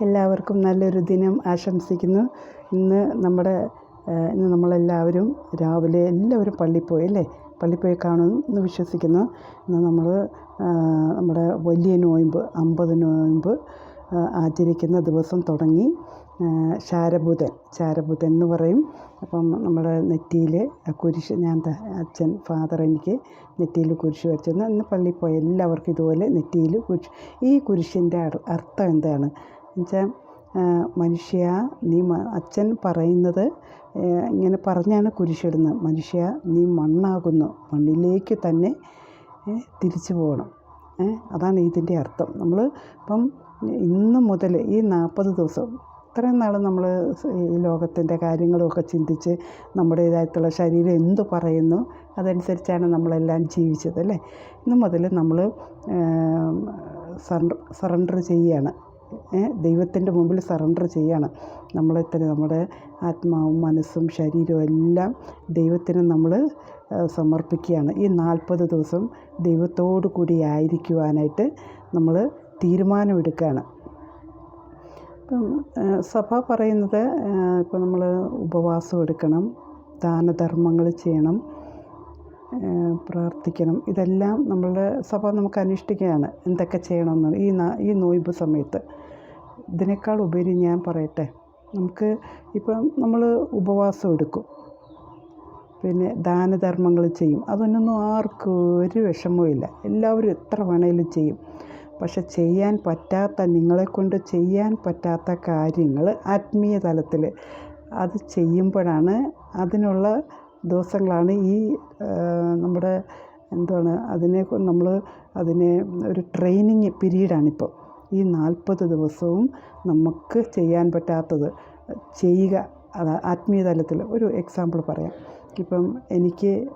എല്ലാവർക്കും നല്ലൊരു ദിനം ആശംസിക്കുന്നു. ഇന്ന് നമ്മുടെ ഇന്ന് നമ്മളെല്ലാവരും രാവിലെ എല്ലാവരും പള്ളിയിൽ പോയി അല്ലേ? പള്ളിയിൽ പോയി കാണുമെന്ന് വിശ്വസിക്കുന്നു. ഇന്ന് നമ്മൾ നമ്മുടെ വലിയ നോയമ്പ് അമ്പത് നോയമ്പ് ആചരിക്കുന്ന ദിവസം തുടങ്ങി. ശാരബുധൻ ശാരബുധൻ എന്ന് പറയും. അപ്പം നമ്മുടെ നെറ്റിയിൽ കുരിശ് ഞാൻ അച്ഛൻ ഫാദർ എനിക്ക് നെറ്റിയിൽ കുരിശ് വരച്ചിരുന്നു ഇന്ന് പള്ളിയിൽ പോയ എല്ലാവർക്കും ഇതുപോലെ നെറ്റിയിൽ കുരിശ്. ഈ കുരിശിന്റെ അർത്ഥം എന്താണ്? എന്നുവെച്ചാൽ മനുഷ്യ നീ അച്ഛൻ പറയുന്നത് ഇങ്ങനെ പറഞ്ഞാണ് കുരിശിടുന്നത്. മനുഷ്യ നീ മണ്ണാകുന്നു. മണ്ണിലേക്ക് തന്നെ തിരിച്ചു പോകണം. അതാണ് ഇതിന്റെ അർത്ഥം. നമ്മൾ ഇപ്പം ഇന്ന് മുതൽ ഈ നാൽപ്പത് ദിവസം ഇത്രയും നാൾ നമ്മൾ ഈ ലോകത്തിന്റെ കാര്യങ്ങളൊക്കെ ചിന്തിച്ച് നമ്മുടേതായിട്ടുള്ള ശരീരം എന്തു പറയുന്നു അതനുസരിച്ചാണ് നമ്മളെല്ലാം ജീവിച്ചത് അല്ലേ? ഇന്ന് മുതൽ നമ്മൾ സറണ്ടർ ചെയ്യുകയാണ്. ദൈവത്തിന്റെ മുമ്പിൽ സറണ്ടർ ചെയ്യാണ്. നമ്മളെ തന്നെ നമ്മുടെ ആത്മാവും മനസ്സും ശരീരവും എല്ലാം ദൈവത്തിന് നമ്മൾ സമർപ്പിക്കുകയാണ്. ഈ നാൽപ്പത് ദിവസം ദൈവത്തോടു കൂടി ആയിരിക്കുവാനായിട്ട് നമ്മൾ തീരുമാനമെടുക്കുകയാണ്. ഇപ്പം സഭ പറയുന്നത് ഇപ്പം നമ്മൾ ഉപവാസം എടുക്കണം ദാനധർമ്മങ്ങൾ ചെയ്യണം പ്രാർത്ഥിക്കണം. ഇതെല്ലാം നമ്മളുടെ സഭ നമുക്ക് അനുഷ്ഠിക്കുകയാണ്. എന്തൊക്കെ ചെയ്യണമെന്ന്. ഈ ഈ നോയിമ്പ് സമയത്ത്. ഇതിനേക്കാൾ ഉപരി ഞാൻ പറയട്ടെ. നമുക്ക് ഇപ്പം നമ്മൾ ഉപവാസം എടുക്കും. പിന്നെ ദാനധർമ്മങ്ങൾ ചെയ്യും. അതൊന്നും ആർക്കും ഒരു വിഷമവും ഇല്ല എല്ലാവരും എത്ര വേണേലും ചെയ്യും. പക്ഷെ ചെയ്യാൻ പറ്റാത്ത നിങ്ങളെക്കൊണ്ട് ചെയ്യാൻ പറ്റാത്ത കാര്യങ്ങൾ ആത്മീയ തലത്തിൽ അത് ചെയ്യുമ്പോഴാണ് അതിനുള്ള ദിവസങ്ങളാണ് ഈ നമ്മുടെ എന്താണ് അതിനെ നമ്മൾ അതിനെ ഒരു ട്രെയിനിങ് പീരീഡാണിപ്പോൾ. ഈ നാൽപ്പത് ദിവസവും നമുക്ക് ചെയ്യാൻ പറ്റാത്തത് ചെയ്യുക അത് ആത്മീയ തലത്തിൽ ഒരു എക്സാമ്പിൾ പറയാം. ഇപ്പം എനിക്ക്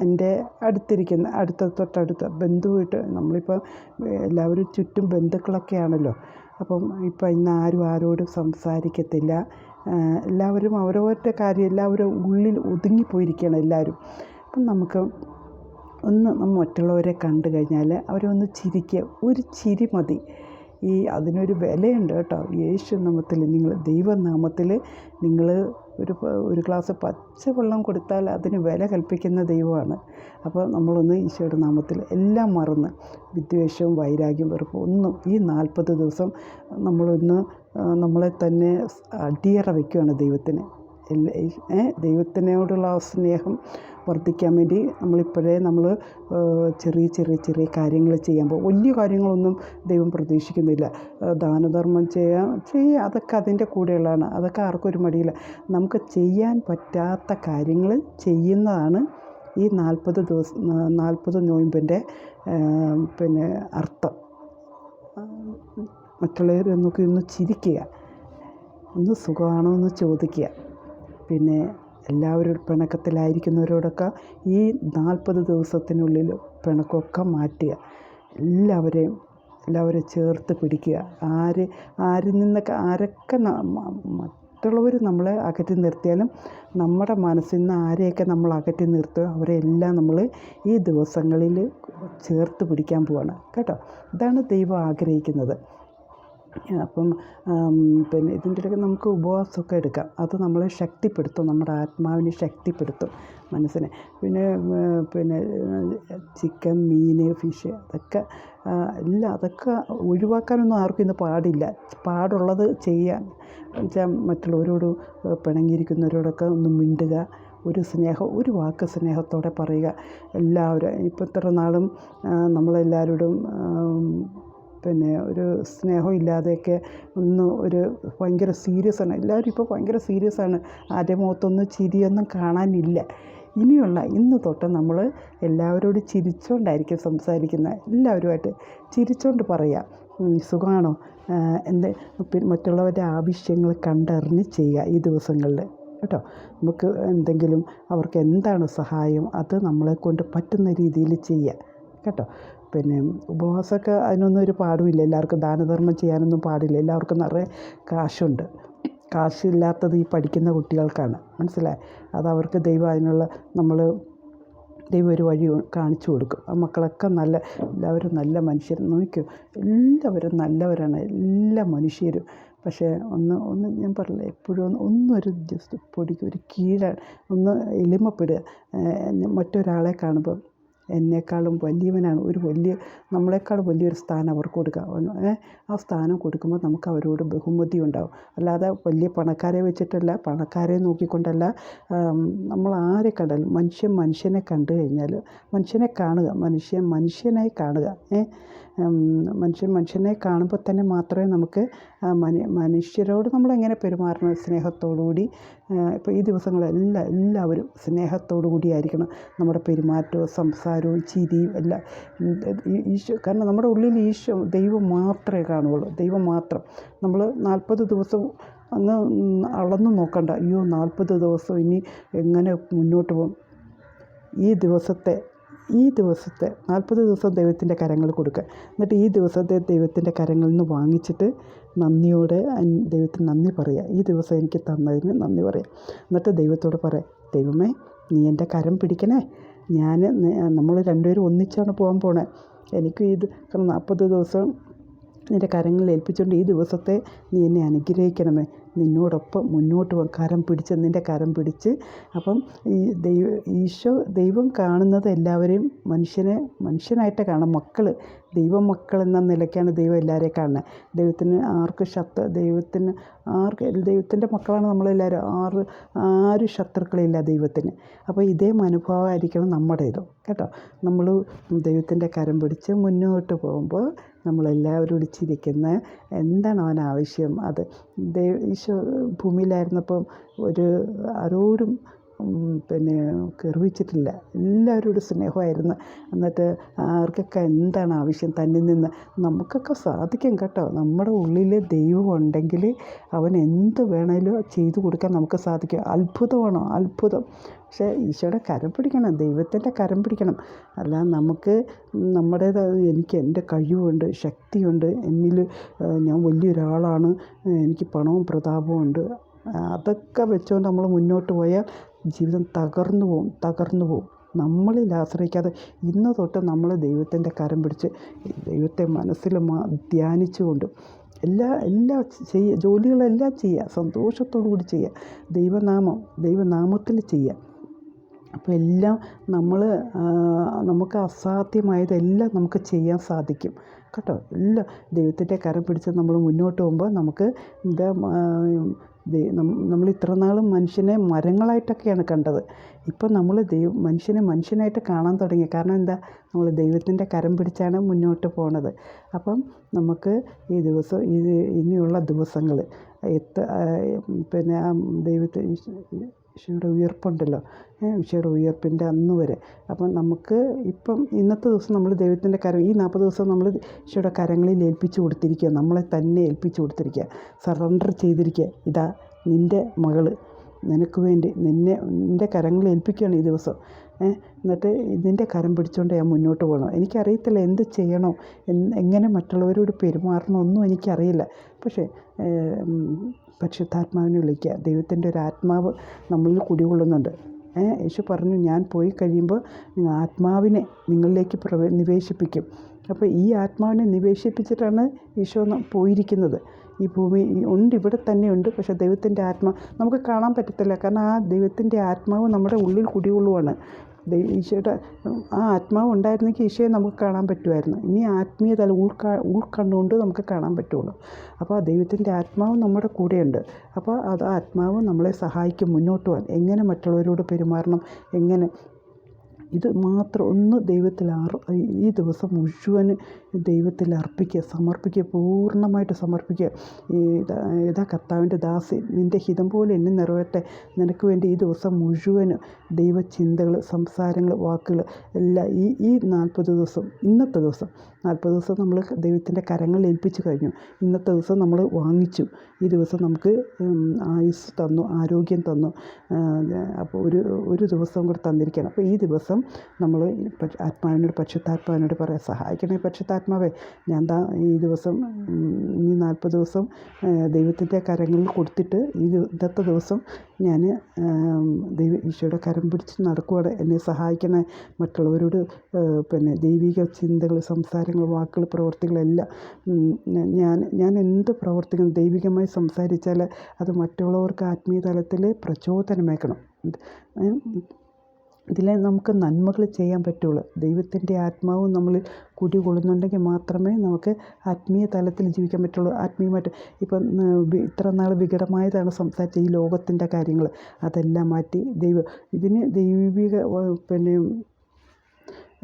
എന്റെ അടുത്തിരിക്കുന്ന അടുത്ത തൊട്ടടുത്ത ബന്ധുവായിട്ട് നമ്മളിപ്പോൾ എല്ലാവരും ചുറ്റും ബന്ധുക്കളൊക്കെയാണല്ലോ. അപ്പം ഇപ്പം ഇന്ന് ആരും ആരോടും സംസാരിക്കത്തില്ല. എല്ലാവരും അവരവരുടെ കാര്യം എല്ലാവരും ഉള്ളിൽ ഒതുങ്ങിപ്പോയിരിക്കുകയാണ് എല്ലാവരും. അപ്പം നമുക്ക് ഒന്ന് മറ്റുള്ളവരെ കണ്ടു കഴിഞ്ഞാൽ അവരെ ഒന്ന് ചിരിക്കുക. ഒരു ചിരി മതി. ഈ അതിനൊരു വിലയുണ്ട് കേട്ടോ. യേശു നാമത്തിൽ നിങ്ങൾ ദൈവനാമത്തിൽ നിങ്ങൾ ഒരു ഒരു ഗ്ലാസ് പച്ചവെള്ളം കൊടുത്താൽ അതിന് വില കൽപ്പിക്കുന്ന ദൈവമാണ്. അപ്പോൾ നമ്മളൊന്ന് ഈശോയുടെ നാമത്തിൽ എല്ലാം മറന്ന് വിദ്വേഷവും വൈരാഗ്യം വെറുപ്പും ഒന്നും ഈ നാൽപ്പത് ദിവസം നമ്മളൊന്ന് നമ്മളെ തന്നെ അടിയറ വയ്ക്കുകയാണ് ദൈവത്തിന്. ദൈവത്തിനോടുള്ള സ്നേഹം വർദ്ധിക്കാൻ വേണ്ടി നമ്മളിപ്പോഴേ നമ്മൾ ചെറിയ ചെറിയ ചെറിയ കാര്യങ്ങൾ ചെയ്യാൻ പോകും വലിയ കാര്യങ്ങളൊന്നും ദൈവം പ്രതീക്ഷിക്കുന്നില്ല. ദാനധർമ്മം ചെയ്യാം ചെയ്യുക അതൊക്കെ അതിന്റെ കൂടെയുള്ളതാണ്. അതൊക്കെ ആർക്കും ഒരു മടിയില്ല. നമുക്ക് ചെയ്യാൻ പറ്റാത്ത കാര്യങ്ങൾ ചെയ്യുന്നതാണ് ഈ നാൽപ്പത് ദിവസം നാൽപ്പത് നോയമ്പിന്റെ പിന്നെ അർത്ഥം. മറ്റുള്ളവരെ നോക്കി ഒന്ന് ചിരിക്കുക. ഒന്ന് സുഖമാണോ എന്ന് ചോദിക്കുക. പിന്നെ എല്ലാവരും പിണക്കത്തിലായിരിക്കുന്നവരോടൊക്കെ ഈ നാൽപ്പത് ദിവസത്തിനുള്ളിൽ പിണക്കമൊക്കെ മാറ്റുക. എല്ലാവരെയും എല്ലാവരെയും ചേർത്ത് പിടിക്കുക. ആര് ആരിൽ നിന്നൊക്കെ ആരൊക്കെ മറ്റുള്ളവർ നമ്മളെ അകറ്റി നിർത്തിയാലും നമ്മുടെ മനസ്സിൽ നിന്ന് ആരെയൊക്കെ നമ്മൾ അകറ്റി നിർത്തുക അവരെല്ലാം നമ്മൾ ഈ ദിവസങ്ങളിൽ ചേർത്ത് പിടിക്കാൻ പോവാണ്. കേട്ടോ? ഇതാണ് ദൈവം ആഗ്രഹിക്കുന്നത്. അപ്പം പിന്നെ ഇതിന്റെ ഇടയ്ക്ക് നമുക്ക് ഉപവാസമൊക്കെ എടുക്കാം. അത് നമ്മളെ ശക്തിപ്പെടുത്തും നമ്മുടെ ആത്മാവിനെ ശക്തിപ്പെടുത്തും മനസ്സിനെ. പിന്നെ പിന്നെ ചിക്കൻ മീൻ ഫിഷ് അതൊക്കെ ഇല്ല അതൊക്കെ ഒഴിവാക്കാനൊന്നും ആർക്കും ഇന്ന് പാടില്ല. പാടുള്ളത് ചെയ്യാൻ വെച്ചാൽ മറ്റുള്ളവരോട് പിണങ്ങിയിരിക്കുന്നവരോടൊക്കെ ഒന്ന് മിണ്ടുക ഒരു സ്നേഹം ഒരു വാക്ക് സ്നേഹത്തോടെ പറയുക. എല്ലാവരും ഇപ്പം ഇത്ര നാളും നമ്മളെല്ലാവരോടും പിന്നെ ഒരു സ്നേഹം ഇല്ലാതെയൊക്കെ ഒന്ന് ഒരു ഭയങ്കര സീരിയസ് ആണ്. എല്ലാവരും ഇപ്പോൾ ഭയങ്കര സീരിയസ് ആണ്. ആരുടെ മുഖത്തൊന്നും ചിരിയൊന്നും കാണാനില്ല. ഇനിയുള്ള ഇന്ന് തൊട്ട് നമ്മൾ എല്ലാവരോട് ചിരിച്ചുകൊണ്ടായിരിക്കും സംസാരിക്കുന്നത് എല്ലാവരുമായിട്ട് ചിരിച്ചുകൊണ്ട് പറയാം. സുഖമാണോ എന്ത്? മറ്റുള്ളവരുടെ ആവശ്യങ്ങൾ കണ്ടറിഞ്ഞ് ചെയ്യുക ഈ ദിവസങ്ങളിൽ കേട്ടോ? നമുക്ക് എന്തെങ്കിലും അവർക്ക് എന്താണ് സഹായം? അത് നമ്മളെ കൊണ്ട് പറ്റുന്ന രീതിയിൽ ചെയ്യുക കേട്ടോ? പിന്നെ ഉപവാസമൊക്കെ അതിനൊന്നും ഒരു പാടുമില്ല. എല്ലാവർക്കും ദാനധർമ്മം ചെയ്യാനൊന്നും പാടില്ല. എല്ലാവർക്കും നിറയെ കാശുണ്ട്. കാശില്ലാത്തത് ഈ പഠിക്കുന്ന കുട്ടികൾക്കാണ്. മനസ്സിലായി? അത് അവർക്ക് ദൈവം അതിനുള്ള നമ്മൾ ദൈവം ഒരു വഴി കാണിച്ചു കൊടുക്കും. ആ മക്കളൊക്കെ നല്ല എല്ലാവരും നല്ല മനുഷ്യർ. നോക്കൂ എല്ലാവരും നല്ലവരാണ്. എല്ലാ മനുഷ്യരും. പക്ഷേ ഒന്ന് ഒന്ന് ഞാൻ പറഞ്ഞില്ല എപ്പോഴും ഒന്ന് ഒന്നൊരു ജസ്റ്റ് പൊടിക്ക് ഒരു കീഴാണ്. ഒന്ന് എളിമപ്പെടുക. മറ്റൊരാളെ കാണുമ്പം എന്നെക്കാളും വലിയവനാണ്. ഒരു വലിയ നമ്മളെക്കാളും വലിയൊരു സ്ഥാനം അവർക്ക് കൊടുക്കുക. ആ സ്ഥാനം കൊടുക്കുമ്പോൾ നമുക്ക് അവരോട് ബഹുമതി ഉണ്ടാവും. അല്ലാതെ വലിയ പണക്കാരെ വെച്ചിട്ടല്ല പണക്കാരെ നോക്കിക്കൊണ്ടല്ല നമ്മൾ ആരെ കണ്ടാലും മനുഷ്യൻ മനുഷ്യനെ കണ്ടു കഴിഞ്ഞാൽ മനുഷ്യനെ കാണുക മനുഷ്യൻ മനുഷ്യനായി കാണുക മനുഷ്യൻ മനുഷ്യനെ കാണുമ്പോൾ തന്നെ മാത്രമേ നമുക്ക് മനുഷ്യരോട് നമ്മളെങ്ങനെ പെരുമാറണം? സ്നേഹത്തോടു കൂടി ഇപ്പോൾ ഈ ദിവസങ്ങളെല്ലാം എല്ലാവരും സ്നേഹത്തോടു കൂടിയായിരിക്കണം. നമ്മുടെ പെരുമാറ്റവും സംസാരവും ചിരിയും എല്ലാം. ഈശോ കാരണം നമ്മുടെ ഉള്ളിൽ ഈശോ ദൈവം മാത്രമേ കാണുകയുള്ളൂ. ദൈവം മാത്രം. നമ്മൾ നാൽപ്പത് ദിവസം അങ്ങ് അളന്നു നോക്കണ്ട. അയ്യോ നാൽപ്പത് ദിവസം ഇനി എങ്ങനെ മുന്നോട്ട് പോകും ഈ ദിവസത്തെ ഈ ദിവസത്തെ നാൽപ്പത് ദിവസം ദൈവത്തിന്റെ കരങ്ങൾ കൊടുക്കുക. എന്നിട്ട് ഈ ദിവസത്തെ ദൈവത്തിന്റെ കരങ്ങളിൽ നിന്ന് വാങ്ങിച്ചിട്ട് നന്ദിയോടെ ദൈവത്തിന് നന്ദി പറയുക. ഈ ദിവസം എനിക്ക് തന്നതിന് നന്ദി പറയുക. എന്നിട്ട് ദൈവത്തോട് പറയാം ദൈവമേ നീ എന്റെ കരം പിടിക്കണേ. ഞാൻ നമ്മൾ രണ്ടുപേരും ഒന്നിച്ചാണ് പോകാൻ പോണേ. എനിക്ക് ഇത് കാരണം നാൽപ്പത് ദിവസം നിന്റെ കരങ്ങളിൽ ഏൽപ്പിച്ചുകൊണ്ട് ഈ ദിവസത്തെ നീ എന്നെ അനുഗ്രഹിക്കണമേ. നിന്നോടൊപ്പം മുന്നോട്ട് പോകാൻ കരം പിടിച്ച് നിന്റെ കരം പിടിച്ച് അപ്പം ഈ ദൈവ ഈശോ ദൈവം കാണുന്നത് എല്ലാവരെയും മനുഷ്യനെ മനുഷ്യനായിട്ട് കാണാം മക്കൾ ദൈവം മക്കൾ എന്ന നിലയ്ക്കാണ് ദൈവം എല്ലാവരെയും കാണുന്നത്. ദൈവത്തിന് ആർക്ക് ശത്രു ദൈവത്തിന് ആർക്ക് ദൈവത്തിന്റെ മക്കളാണ് നമ്മളെല്ലാവരും. ആറ് ആരും ശത്രുക്കളില്ല ദൈവത്തിന്. അപ്പോൾ ഇതേ മനോഭാവമായിരിക്കണം നമ്മുടേതും. കേട്ടോ? നമ്മൾ ദൈവത്തിന്റെ കരം പിടിച്ച് മുന്നോട്ട് പോകുമ്പോൾ നമ്മളെല്ലാവരോടും ചിരിക്കുന്ന എന്താണ് അവൻ ആവശ്യം? അത് ഈശോ ഭൂമിയിലായിരുന്നപ്പം ഒരു ആരോടും പിന്നെ കെറിവിച്ചിട്ടില്ല എല്ലാവരോടും സ്നേഹമായിരുന്നു. എന്നിട്ട് ആർക്കൊക്കെ എന്താണ് ആവശ്യം? തന്നിൽ നിന്ന് നമുക്കൊക്കെ സാധിക്കും കേട്ടോ. നമ്മുടെ ഉള്ളിൽ ദൈവം ഉണ്ടെങ്കിൽ അവൻ എന്ത് വേണേലും ചെയ്തു കൊടുക്കാൻ നമുക്ക് സാധിക്കും. അത്ഭുതമാണോ? അത്ഭുതം. പക്ഷേ ഈശോയുടെ കരം പിടിക്കണം ദൈവത്തിന്റെ കരം പിടിക്കണം. അല്ല നമുക്ക് നമ്മുടേതായ എനിക്ക് എന്റെ കഴിവുണ്ട് ശക്തിയുണ്ട് എന്നിൽ ഞാൻ വലിയൊരാളാണ് എനിക്ക് പണവും പ്രതാപവും ഉണ്ട്. അതൊക്കെ വെച്ചുകൊണ്ട് നമ്മൾ മുന്നോട്ട് പോയാൽ ജീവിതം തകർന്നു പോകും തകർന്നു പോകും നമ്മളിൽ ആശ്രയിക്കാതെ ഇന്ന് തൊട്ട് നമ്മൾ ദൈവത്തിന്റെ കരം പിടിച്ച് ദൈവത്തെ മനസ്സിൽ ധ്യാനിച്ചുകൊണ്ട് എല്ലാ എല്ലാ ചെയ്യുക ജോലികളെല്ലാം ചെയ്യുക സന്തോഷത്തോടു കൂടി ചെയ്യുക ദൈവനാമം ദൈവനാമത്തിൽ ചെയ്യുക. അപ്പോൾ എല്ലാം നമ്മൾ നമുക്ക് അസാധ്യമായതെല്ലാം നമുക്ക് ചെയ്യാൻ സാധിക്കും. കേട്ടോ? എല്ലാം ദൈവത്തിന്റെ കരം പിടിച്ച് നമ്മൾ മുന്നോട്ട് പോകുമ്പോൾ നമുക്ക് എന്താ നമ്മൾ ഇത്ര നാളും മനുഷ്യനെ മരങ്ങളായിട്ടൊക്കെയാണ് കണ്ടത്. ഇപ്പം നമ്മൾ ദൈവ മനുഷ്യനെ മനുഷ്യനായിട്ട് കാണാൻ തുടങ്ങി. കാരണം എന്താ? നമ്മൾ ദൈവത്തിന്റെ കരം പിടിച്ചാണ് മുന്നോട്ട് പോണത്. അപ്പം നമുക്ക് ഈ ദിവസം ഇത് ഇനിയുള്ള ദിവസങ്ങൾ എത്ര പിന്നെ ദൈവത്തെ ഈശോയുടെ ഉയർപ്പുണ്ടല്ലോ. ഈശോയുടെ ഉയർപ്പിന്റെ അന്ന് വരെ. അപ്പം നമുക്ക് ഇപ്പം ഇന്നത്തെ ദിവസം നമ്മൾ ദൈവത്തിന്റെ കരം ഈ നാൽപ്പത് ദിവസം നമ്മൾ ഈശോയുടെ കരങ്ങളിൽ ഏൽപ്പിച്ചു കൊടുത്തിരിക്കുക. നമ്മളെ തന്നെ ഏൽപ്പിച്ചു കൊടുത്തിരിക്കുക. സറണ്ടർ ചെയ്തിരിക്കുക. ഇതാ നിന്റെ മകൾ നിനക്ക് വേണ്ടി നിന്നെ നിന്റെ കരങ്ങളിൽ ഏൽപ്പിക്കുകയാണ് ഈ ദിവസം. എന്നിട്ട് ഇതിന്റെ കരം പിടിച്ചുകൊണ്ട് ഞാൻ മുന്നോട്ട് പോകണം. എനിക്കറിയത്തില്ല എന്ത് ചെയ്യണോ എങ്ങനെ മറ്റുള്ളവരോട് പെരുമാറണമൊന്നും എനിക്കറിയില്ല. പക്ഷേ പരിശുദ്ധാത്മാവിനെ വിളിക്കുക. ദൈവത്തിന്റെ ഒരു ആത്മാവ് നമ്മളിൽ കുടികൊള്ളുന്നുണ്ട്. യേശു പറഞ്ഞു ഞാൻ പോയി കഴിയുമ്പോൾ നിങ്ങൾ ആത്മാവിനെ നിങ്ങളിലേക്ക് പ്രവേ നിവേശിപ്പിക്കും. അപ്പോൾ ഈ ആത്മാവിനെ നിവേശിപ്പിച്ചിട്ടാണ് ഈശോ പോയിരിക്കുന്നത്. ഈ ഭൂമി ഉണ്ട് ഇവിടെ തന്നെ ഉണ്ട് പക്ഷേ ദൈവത്തിന്റെ ആത്മാ നമുക്ക് കാണാൻ പറ്റത്തില്ല. കാരണം ആ ദൈവത്തിന്റെ ആത്മാവ് നമ്മുടെ ഉള്ളിൽ കുടികൊള്ളുവാണ്. ഈശോയുടെ ആ ആത്മാവ് ഉണ്ടായിരുന്നെങ്കിൽ ഈശോയെ നമുക്ക് കാണാൻ പറ്റുമായിരുന്നു. ഇനി ആത്മീയ തലം ഉൾക്കാ ഉൾക്കണ്ണുകൊണ്ട് നമുക്ക് കാണാൻ പറ്റുള്ളൂ. അപ്പോൾ ആ ദൈവത്തിന്റെ ആത്മാവ് നമ്മുടെ കൂടെയുണ്ട്. അപ്പോൾ അത് ആത്മാവ് നമ്മളെ സഹായിക്കും മുന്നോട്ട് പോകാൻ. എങ്ങനെ മറ്റുള്ളവരോട് പെരുമാറണം? എങ്ങനെ? ഇത് മാത്രം ഒന്ന് ദൈവത്തിൽ ഈ ദിവസം മുഴുവൻ ദൈവത്തിൽ അർപ്പിക്കുക സമർപ്പിക്കുക പൂർണമായിട്ട് സമർപ്പിക്കുക. ഇതാ കർത്താവിന്റെ ദാസി നിന്റെ ഹിതം പോലെ എന്നെ നിറവേറ്റെ നിനക്ക് വേണ്ടി ഈ ദിവസം മുഴുവനും ദൈവചിന്തകൾ സംസാരങ്ങൾ വാക്കുകൾ എല്ലാം ഈ ഈ നാൽപ്പത് ദിവസം ഇന്നത്തെ ദിവസം നാൽപ്പത് ദിവസം നമ്മൾ ദൈവത്തിന്റെ കരങ്ങൾ ഏൽപ്പിച്ചു കഴിഞ്ഞു. ഇന്നത്തെ ദിവസം നമ്മൾ വാങ്ങിച്ചു. ഈ ദിവസം നമുക്ക് ആയുസ് തന്നു ആരോഗ്യം തന്നു. അപ്പോൾ ഒരു ഒരു ദിവസം കൂടെ തന്നിരിക്കുകയാണ്. അപ്പോൾ ഈ ദിവസം നമ്മൾ ആത്മാവിനോട് പക്ഷത്താത്മാവിനോട് പറയാം സഹായിക്കണേ പരിശുദ്ധാത്മാ പരിശുദ്ധാത്മാവേ ഞാൻ ദാ ഈ ദിവസം ഈ നാൽപ്പത് ദിവസം ദൈവത്തിന്റെ കരങ്ങളിൽ കൊടുത്തിട്ട് ഈ ഇന്നത്തെ ദിവസം ഞാൻ ദൈവ ഈശോയുടെ കരം പിടിച്ച് നടക്കുവാണ്. എന്നെ സഹായിക്കണേ. മറ്റുള്ളവരോട് പിന്നെ ദൈവിക ചിന്തകൾ സംസാരങ്ങൾ വാക്കുകൾ പ്രവർത്തികളെല്ലാം ഞാൻ ഞാൻ എന്ത് പ്രവർത്തിക്കണം ദൈവികമായി സംസാരിച്ചാൽ അത് മറ്റുള്ളവർക്ക് ആത്മീയ തലത്തിൽ പ്രചോദനമേക്കണം. ഇതിൽ നമുക്ക് നന്മകൾ ചെയ്യാൻ പറ്റുള്ളൂ. ദൈവത്തിന്റെ ആത്മാവ് നമ്മൾ കുടികൊള്ളുന്നുണ്ടെങ്കിൽ മാത്രമേ നമുക്ക് ആത്മീയ തലത്തിൽ ജീവിക്കാൻ പറ്റുള്ളൂ. ആത്മീയമായിട്ട് ഇപ്പം ഇത്ര നാൾ വികടമായതാണ് സംസാരിച്ച ഈ ലോകത്തിന്റെ കാര്യങ്ങൾ. അതെല്ലാം മാറ്റി ദൈവം ഇതിന് ദൈവിക പിന്നെ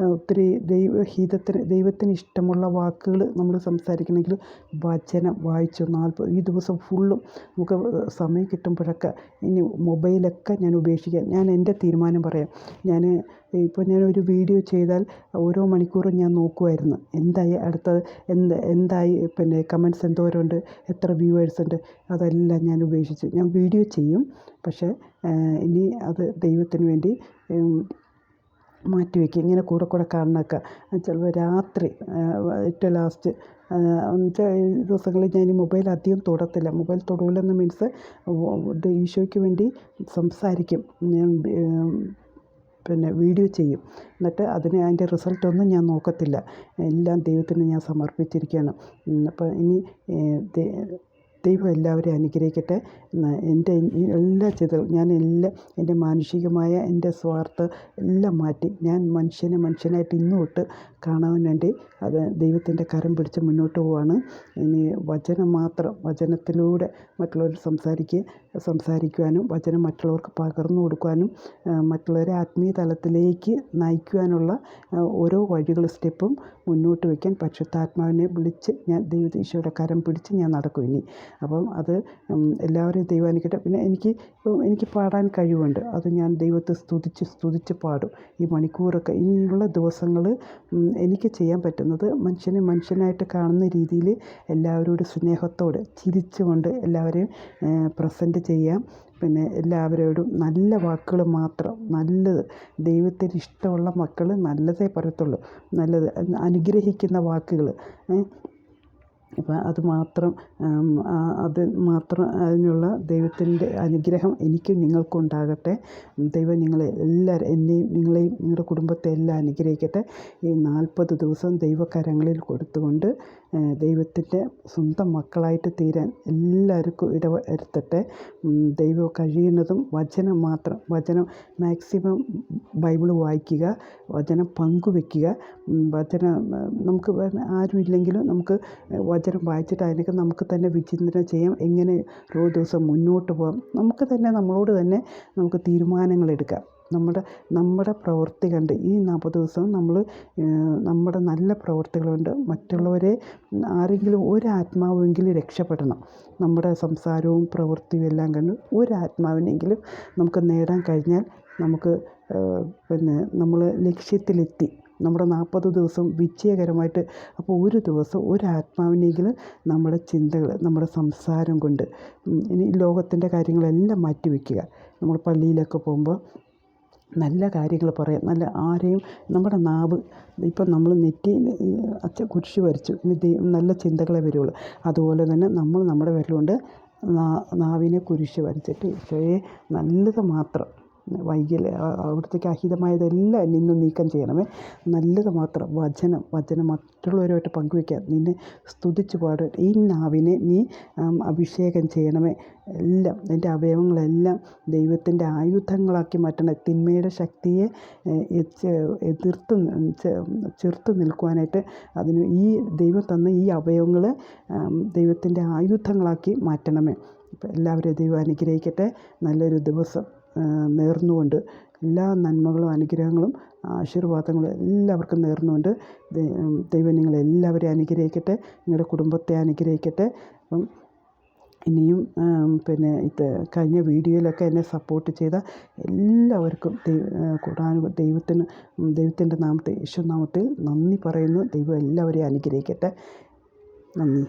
ഒത്തിരി ദൈവഹിതത്തിന് ദൈവത്തിന് ഇഷ്ടമുള്ള വാക്കുകൾ നമ്മൾ സംസാരിക്കണമെങ്കിൽ വചനം വായിച്ചു നാൽപ്പത് ഈ ദിവസം ഫുള്ളും നമുക്ക് സമയം കിട്ടുമ്പോഴൊക്കെ ഇനി മൊബൈലൊക്കെ ഞാൻ ഉപേക്ഷിക്കാം. ഞാൻ എന്റെ തീരുമാനം പറയാം. ഞാൻ ഇപ്പോൾ ഞാനൊരു വീഡിയോ ചെയ്താൽ ഓരോ മണിക്കൂറും ഞാൻ നോക്കുമായിരുന്നു എന്തായി അടുത്ത എന്ത് എന്തായി? പിന്നെ കമന്റ്സ് എന്തോരമുണ്ട് എത്ര വ്യൂവേഴ്സ് ഉണ്ട് അതെല്ലാം ഞാൻ ഉപേക്ഷിച്ചു. ഞാൻ വീഡിയോ ചെയ്യും. പക്ഷേ ഇനി അത് ദൈവത്തിന് വേണ്ടി മാറ്റി വയ്ക്കും. ഇങ്ങനെ കൂടെ കൂടെ കാണുന്നതൊക്കെ ചിലപ്പോൾ രാത്രി ഏറ്റവും ലാസ്റ്റ് എന്നുവെച്ചാൽ ദിവസങ്ങളിൽ ഞാൻ മൊബൈൽ അധികം തൊടത്തില്ല. മൊബൈൽ തൊടൂലെന്ന് മീൻസ് ഈശോയ്ക്ക് വേണ്ടി സംസാരിക്കും. പിന്നെ വീഡിയോ ചെയ്യും. എന്നിട്ട് അതിന് അതിന്റെ റിസൾട്ടൊന്നും ഞാൻ നോക്കത്തില്ല. എല്ലാം ദൈവത്തിന് ഞാൻ സമർപ്പിച്ചിരിക്കുകയാണ്. അപ്പോൾ ഇനി ദൈവം എല്ലാവരെയും അനുഗ്രഹിക്കട്ടെ. എന്റെ എല്ലാ ചിത്രവും ഞാൻ എല്ലാ എന്റെ മാനുഷികമായ എന്റെ സ്വാർത്ഥ എല്ലാം മാറ്റി ഞാൻ മനുഷ്യനെ മനുഷ്യനായിട്ട് ഇന്നു തൊട്ട് കാണാൻ വേണ്ടി അത് ദൈവത്തിന്റെ കരം പിടിച്ച് മുന്നോട്ട് പോവാണ്. ഇനി വചനം മാത്രം വചനത്തിലൂടെ മറ്റുള്ളവർ സംസാരിക്കുക സംസാരിക്കുവാനും വചനം മറ്റുള്ളവർക്ക് പകർന്നു കൊടുക്കുവാനും മറ്റുള്ളവരെ ആത്മീയ തലത്തിലേക്ക് നയിക്കുവാനുള്ള ഓരോ വഴികൾ സ്റ്റെപ്പും മുന്നോട്ട് വയ്ക്കാൻ പരിശുദ്ധാത്മാവിനെ വിളിച്ച് ഞാൻ ദൈവ ഈശോയുടെ കരം പിടിച്ച് ഞാൻ നടക്കും ഇനി. അപ്പം അത് എല്ലാവരെയും ദൈവം അനുഗ്രഹിക്കട്ടെ. പിന്നെ എനിക്ക് എനിക്ക് പാടാൻ കഴിവുണ്ട്. അത് ഞാൻ ദൈവത്തെ സ്തുതിച്ച് സ്തുതിച്ച് പാടും. ഈ മണിക്കൂറൊക്കെ ഇനിയുള്ള ദിവസങ്ങൾ എനിക്ക് ചെയ്യാൻ പറ്റുന്നത് മനുഷ്യനെ മനുഷ്യനായിട്ട് കാണുന്ന രീതിയിൽ എല്ലാവരോടും സ്നേഹത്തോടെ ചിരിച്ചുകൊണ്ട് എല്ലാവരെയും പ്രസന്റ് ചെയ്യാം. പിന്നെ എല്ലാവരോടും നല്ല വാക്കുകൾ മാത്രം നല്ലത് ദൈവത്തിന് ഇഷ്ടമുള്ള മക്കൾ നല്ലതേ പറയത്തുള്ളൂ. നല്ലത് അനുഗ്രഹിക്കുന്ന വാക്കുകൾ അപ്പം അത് മാത്രം അത് മാത്രം അതിനുള്ള ദൈവത്തിന്റെ അനുഗ്രഹം എനിക്കും നിങ്ങൾക്കും ഉണ്ടാകട്ടെ ദൈവം നിങ്ങളെ എല്ലാവരും എന്നെയും നിങ്ങളെയും നിങ്ങളുടെ കുടുംബത്തെ എല്ലാം അനുഗ്രഹിക്കട്ടെ. ഈ നാൽപ്പത് ദിവസം ദൈവകരങ്ങളിൽ കൊടുത്തുകൊണ്ട് ദൈവത്തിന്റെ സ്വന്തം മക്കളായിട്ട് തീരാൻ എല്ലാവർക്കും ഇടവരുത്തട്ടെ. ദൈവം കഴിയുന്നതും വചനം മാത്രം വചനം മാക്സിമം ബൈബിൾ വായിക്കുക വചനം പങ്കുവെക്കുക. വചനം നമുക്ക് ആരും ഇല്ലെങ്കിലും നമുക്ക് വചനം വായിച്ചിട്ട് അതിനൊക്കെ നമുക്ക് തന്നെ വിചിന്തനം ചെയ്യാം. എങ്ങനെ ഓരോ ദിവസം മുന്നോട്ട് പോകാം. നമുക്ക് തന്നെ നമ്മളോട് തന്നെ നമുക്ക് തീരുമാനങ്ങളെടുക്കാം നമ്മുടെ നമ്മുടെ പ്രവൃത്തി കണ്ട് ഈ നാൽപ്പത് ദിവസം നമ്മൾ നമ്മുടെ നല്ല പ്രവൃത്തികൾ കൊണ്ട് മറ്റുള്ളവരെ ആരെങ്കിലും ഒരാത്മാവെങ്കിലും രക്ഷപ്പെടണം. നമ്മുടെ സംസാരവും പ്രവൃത്തിയും എല്ലാം കണ്ട് ഒരാത്മാവിനെങ്കിലും നമുക്ക് നേടാൻ കഴിഞ്ഞാൽ നമുക്ക് പിന്നെ നമ്മൾ ലക്ഷ്യത്തിലെത്തി. നമ്മുടെ നാൽപ്പത് ദിവസം വിജയകരമായിട്ട് അപ്പോൾ ഒരു ദിവസം ഒരു ആത്മാവിനെങ്കിലും നമ്മുടെ ചിന്തകൾ നമ്മുടെ സംസാരം കൊണ്ട് ഇനി ലോകത്തിന്റെ കാര്യങ്ങളെല്ലാം മാറ്റി വയ്ക്കുക നമ്മൾ പള്ളിയിലൊക്കെ പോകുമ്പോൾ നല്ല കാര്യങ്ങൾ പറയാം. നല്ല ആരെയും നമ്മുടെ നാവ് ഇപ്പം നമ്മൾ നെറ്റി അച്ഛ കുരിശ് വരച്ചു. നല്ല ചിന്തകളെ വരുള്ളൂ. അതുപോലെ തന്നെ നമ്മൾ നമ്മുടെ വിരലുകൊണ്ട് നാവിനെ കുരിശ് വരച്ചിട്ട് ഈശോയെ നല്ലത് മാത്രം വൈകൽ അവിടുത്തേക്ക് അഹിതമായതെല്ലാം നിന്ന് നീക്കം ചെയ്യണമേ. നല്ലത് മാത്രം വചനം വചനം മറ്റുള്ളവരുമായിട്ട് പങ്കുവയ്ക്കാൻ നിന്നെ സ്തുതിച്ചു പാടുക. ഈ നാവിനെ നീ അഭിഷേകം ചെയ്യണമേ. എല്ലാം എന്റെ അവയവങ്ങളെല്ലാം ദൈവത്തിന്റെ ആയുധങ്ങളാക്കി മാറ്റണം. തിന്മയുടെ ശക്തിയെ എതിർത്ത് ചെറുത്ത് നിൽക്കുവാനായിട്ട് അതിന് ഈ ദൈവം തന്ന ഈ അവയവങ്ങൾ ദൈവത്തിന്റെ ആയുധങ്ങളാക്കി മാറ്റണമേ. എല്ലാവരെയും ദൈവം അനുഗ്രഹിക്കട്ടെ. നല്ലൊരു ദിവസം. നേർന്നുകൊണ്ട് എല്ലാ നന്മകളും അനുഗ്രഹങ്ങളും ആശീർവാദങ്ങളും എല്ലാവർക്കും നേർന്നുകൊണ്ട് ദൈവം നിങ്ങളെല്ലാവരെയും അനുഗ്രഹിക്കട്ടെ നിങ്ങളുടെ കുടുംബത്തെ അനുഗ്രഹിക്കട്ടെ. അപ്പം ഇനിയും പിന്നെ ഇത് കഴിഞ്ഞ വീഡിയോയിലൊക്കെ എന്നെ സപ്പോർട്ട് ചെയ്ത എല്ലാവർക്കും കൂടാനു ദൈവത്തിന് ദൈവത്തിന്റെ നാമത്തെ യേശുനാമത്തിൽ നന്ദി പറയുന്നു. ദൈവം എല്ലാവരെയും അനുഗ്രഹിക്കട്ടെ. നന്ദി.